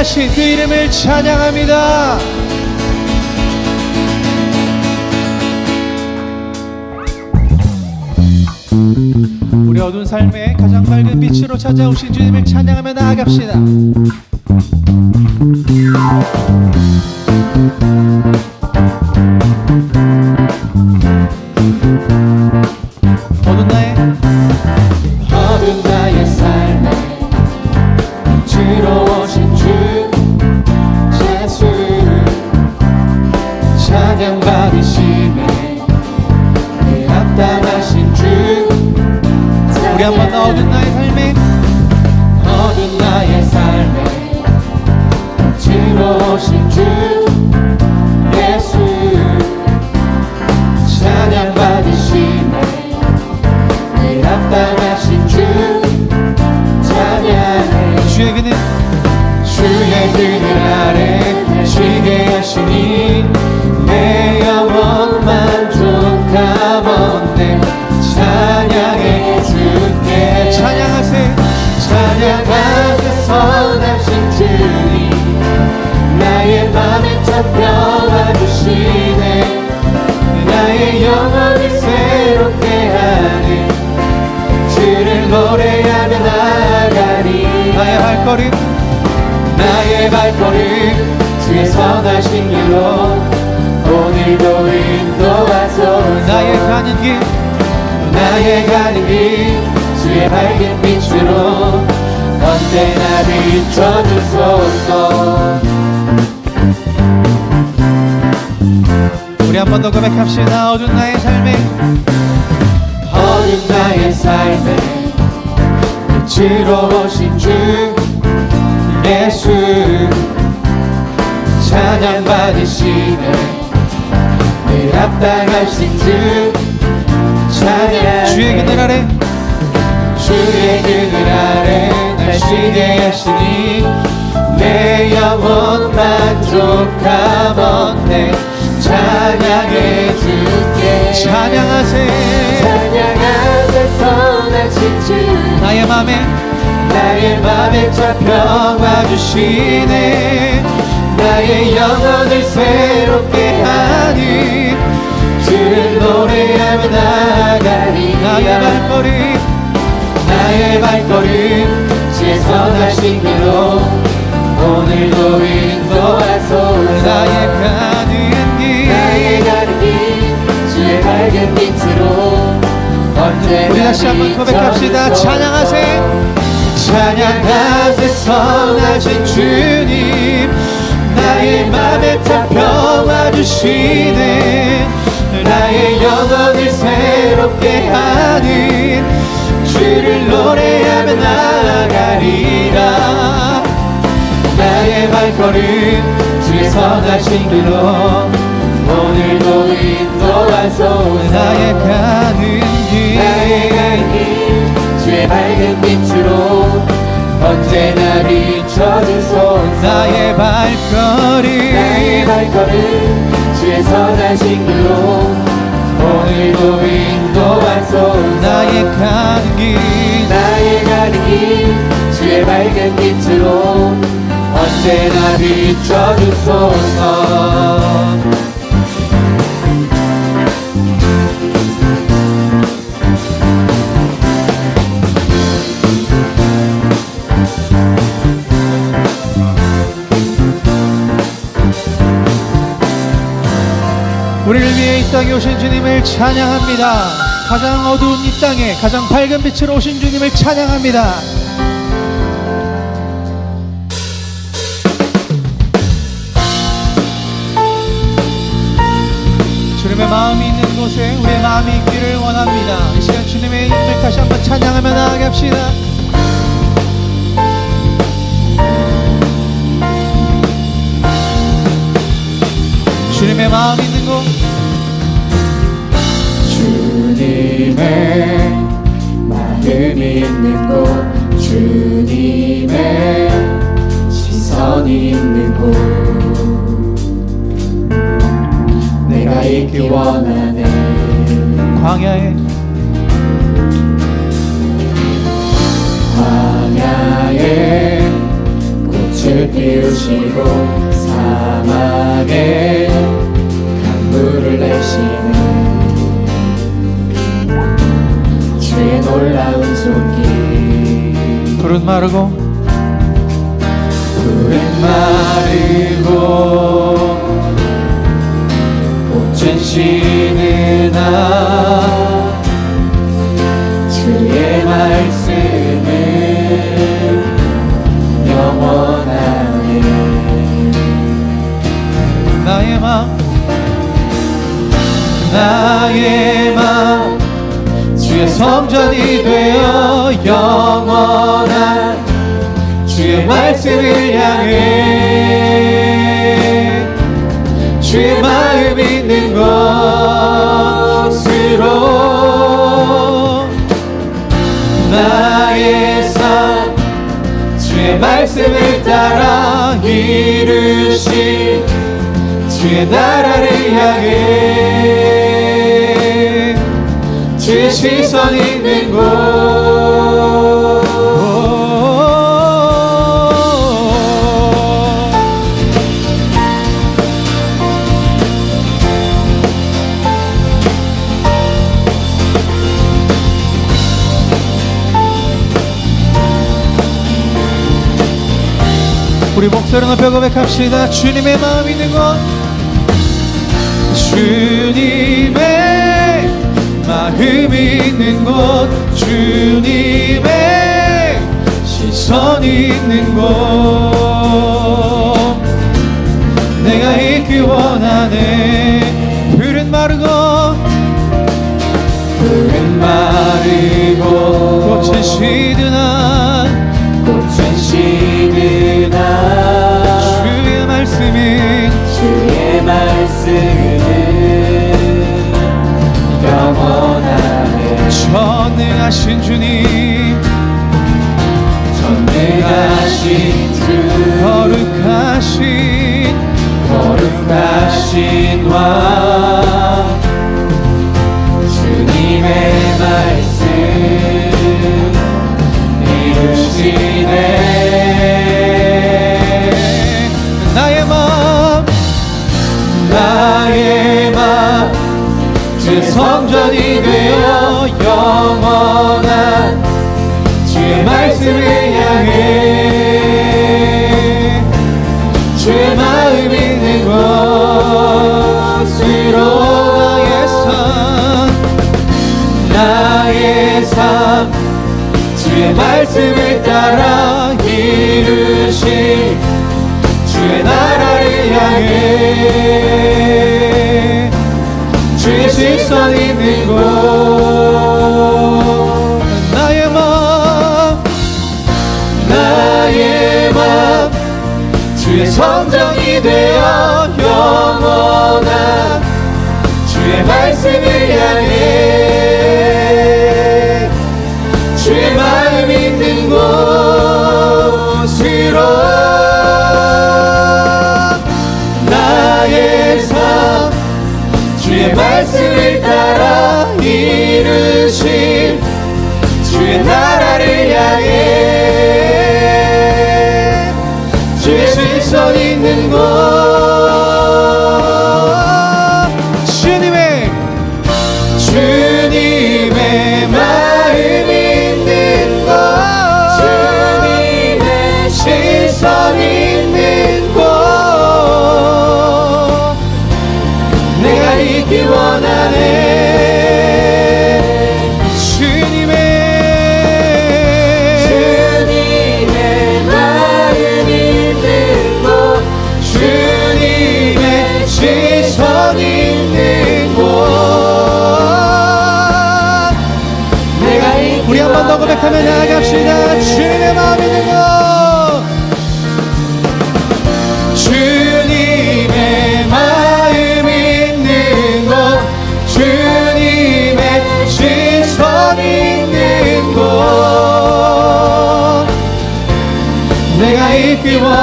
위대하신 그 이름을 찬양합니다 우리 어두운 삶에 가장 밝은 빛으로 찾아오신 주님을 찬양하며 나아갑시다. 발걸음. 나의 발걸음. 주의 선하신 길로 오늘도 인도하소서 나의 가는 길. 나의 가는 길. 주의 밝은 빛으로 언제나 비춰주소서 우리 한 번 더 고백합시다. 어두운 나의 삶에. 어두운 나의 삶에. 빛으로 오신 주 예수 찬양 받으시네. 늘 합당하신 주 찬양 주의 그늘 아래 주의 그늘 아래 날 쉬게 하시니 내 영혼 만족하건대 찬양해 줄게. 찬양하세. 찬양하세. 선하신 주. 나의 맘에 나의 맘에 잡혀와 주시네. 나의 영혼을 새롭게 하니 주를 노래하며 나가리. 나의 발걸음. 나의 발걸음. 주의 선하신 길로 오늘도 인도하소서. 나의 가는 길. 나의 가는 길. 주의 밝은 빛으로 우리 다시 한번 고백합시다. 비춰주소서. 찬양하세 찬양하세 선하신 주님 나의 맘에 잡혀와 주시네 나의 영혼을 새롭게 하는 주를 노래하며 나아가리라. 나의 발걸음 주의 선하신 길로 오늘도 인도하소서 나의 가는 길. 나의 가는 길 밝은 빛으로 언제나 비춰주소서 나의 발걸음. 나의 발걸음. 주의 선하신 길로 오늘도 인도하소서 나의 가는 길 나의 가는 길 주의 밝은 빛으로 언제나 비춰주소서 땅에 오신 주님을 찬양합니다. 가장 어두운 이 땅에 가장 밝은 빛으로 오신 주님을 찬양합니다. 주님의 마음이 있는 곳에 우리의 마음이 있기를 원합니다. 이 시간 주님의 이름을 다시 한번 찬양하며 나아게 합시다. 주님의 마음이 있는 곳 주님의 마음이 있는 곳 주님의 시선이 있는 곳. 내가 있기 원하네. 광야에. 광야에 꽃을 피우시고 사막에 강물을 내시는 놀라운 손길. 푸른 마르고. 푸른 마르고. 꽃은 시느나 주의 말씀은 영원하네. 나의 마음. 나의 마음 주의 성전이 되어 영원한 주의 말씀을 향해 주의 마음 있는 곳으로 나의 삶 주의 말씀을 따라 이루신 주의 나라를 향해 시선 있는 곳. 우리 목소리 높여 고백합시다. 주님의 마음 있는 곳. 주님의 마음 있는 곳 주님의 시선 있는 곳. 내가 있기 원하네. 푸른 마르고 푸른 마르고. 꽃은 시드나 꽃은 시드나. 주의 말씀이 주의 말씀 전능하신 주님. 전능하신 주. 거룩하신 거룩하신 왕. 주님의 말씀 이루시네. 나의 마음 나의 맘 주의 성전이 되어 영원 주의 말씀을 따라 이루신 주의 나라를 향해. 주의 시선 있는 곳 나의 마음 나의 맘 주의 성전이 되어 영원한 주의 말씀을 향해 실선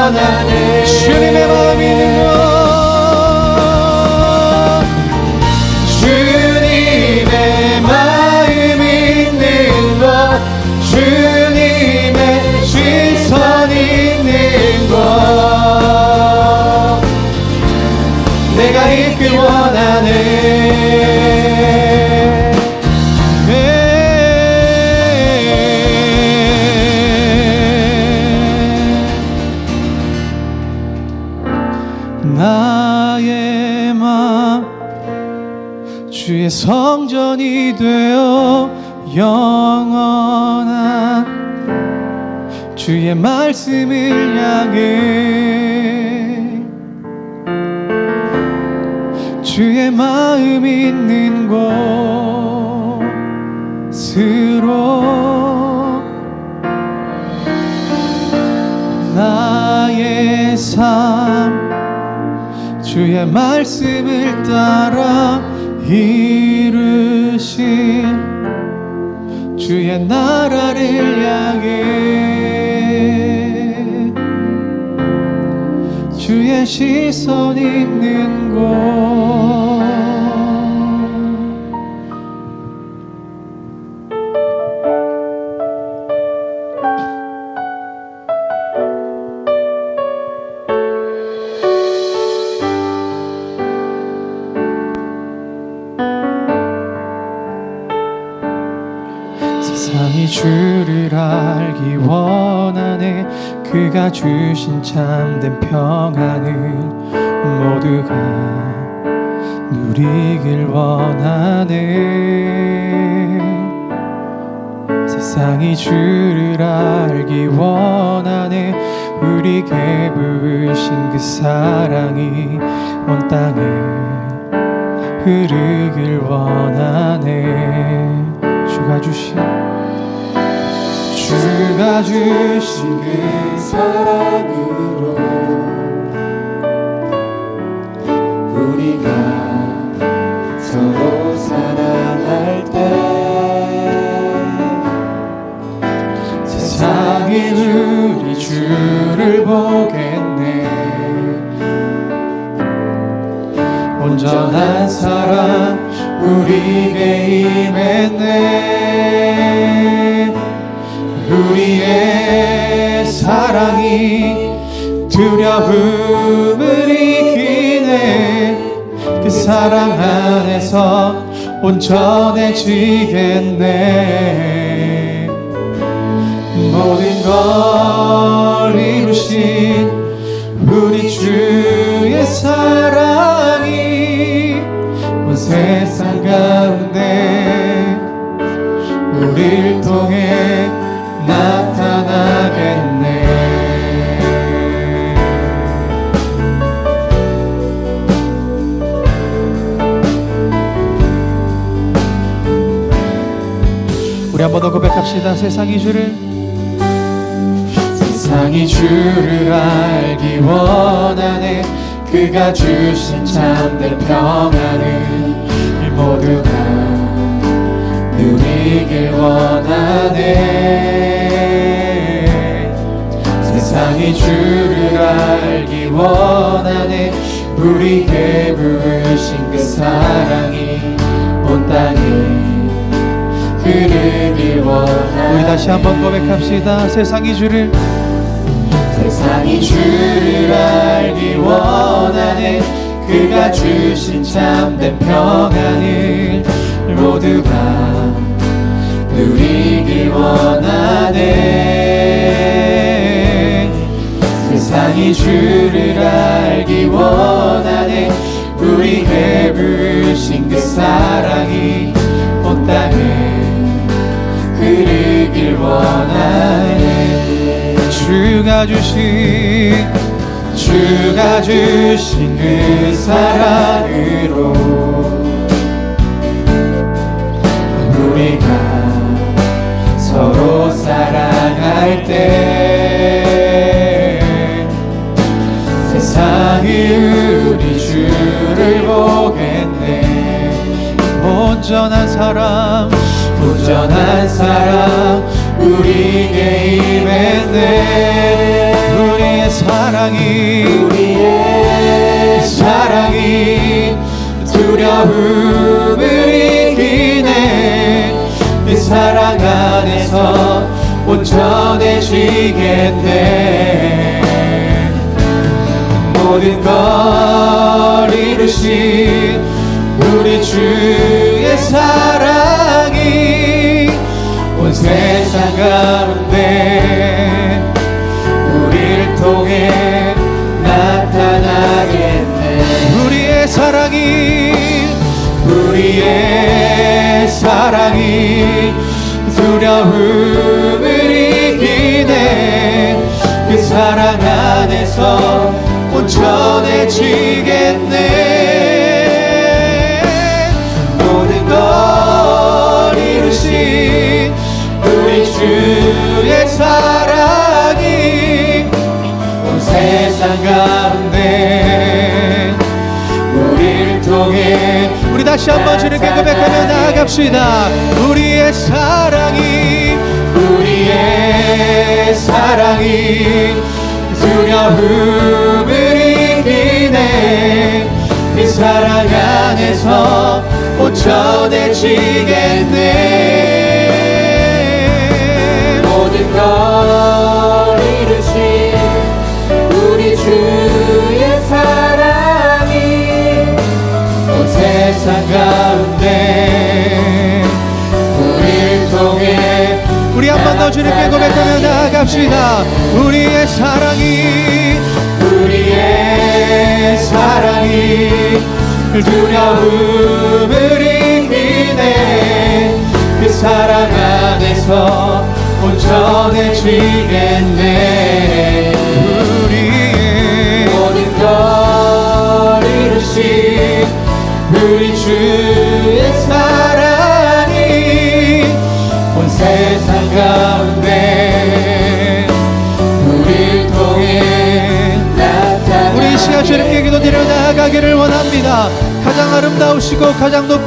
원하네 주님의 마음 있는 곳 주님의 마음 있는 곳 주님의 시선 있는 곳 내가 있기 원하네 성전이 되어 영원한 주의 말씀을 향해 주의 마음 있는 곳으로 나의 삶 주의 말씀을 따라 이 루신 주의 나라를 향해. 주의 시선 있는 곳 원하네. 그가 주신 참된 평안을 모두가 누리길 원하네. 세상이 주를 알기 원하네. 우리에게 부으신 그 사랑이 온 땅에 흐르길 원하네. 주가 주신 주가 주신 그 사랑으로 우리가 서로 사랑할 때 세상이 우리 주를 보겠네. 온전한 사랑 우리에게 임했네 우리의 사랑이 두려움을 이기네. 그 사랑 안에서 온전해지겠네. 모든 걸 이루신 우리 주의 사랑이 온 세상 가운데 고백합시다 세상이 주를. 세상 세상이 주를 알기 원하네. 그가 주신 참된 평안을 모두가 누리길 원하네. 세상이 주를 알기 원하네. 우리에게 부으신 그 사랑이 온 땅에 우리 다시 한번 고백합시다. 세상이 주를. 세상이 주를 알기 원하네. 그가 주신 참된 평안을 모두가 누리길 원하네. 세상이 주를 알기 원하네. 우리에게 부으신 그 사랑이 온 땅에 흐르길 원하네. 주가 주신 주가 주신 그 사랑으로 우리가 서로 사랑할 때 세상이 우리 주를 보겠네. 온전한 사랑 온전한 사랑 우리에게 임했네 우리의 사랑이 우리의 사랑이 두려움을 이기네. 그 사랑 안에서 온전해지겠네. 모든 걸 이루신 우리 주 가운데 우리를 통해 나타나겠네. 우리의 사랑이 우리의 사랑이 두려움을 이기네. 그 사랑 안에서 온전 가운데 우리를 통해 우리 다시 한번 주님께 고백하며 나아갑시다. 우리의 사랑이 우리의 사랑이 두려움을 이기네. 그 사랑 안에서 온전해지겠네. 모든 걸 세상 가운데 우리를 통해 우리 한 번 더 주님께 고백하며 나아갑시다. 우리의 사랑이 우리의 사랑이 두려움을 이기네. 그 사랑 안에서 온전해지겠네. 우리의 모든 걸 이루신 우리 주의 사랑이 온 세상 가운데 우리를 통해 나타나 우리 이 시간 주님께 기도 드려 나아가기를 원합니다. 가장 아름다우시고 가장 높